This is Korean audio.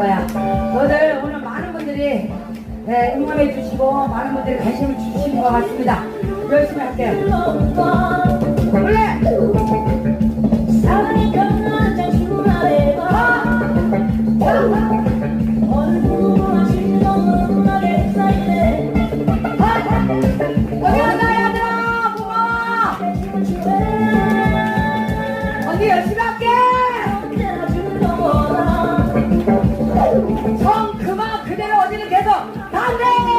거야. 오늘 오늘 많은 분들이 네, 응원해 주시고 많은 분들이 관심을 주시는 것 같습니다. 열심히 할게요. 어디 열심히 할게! れぞ完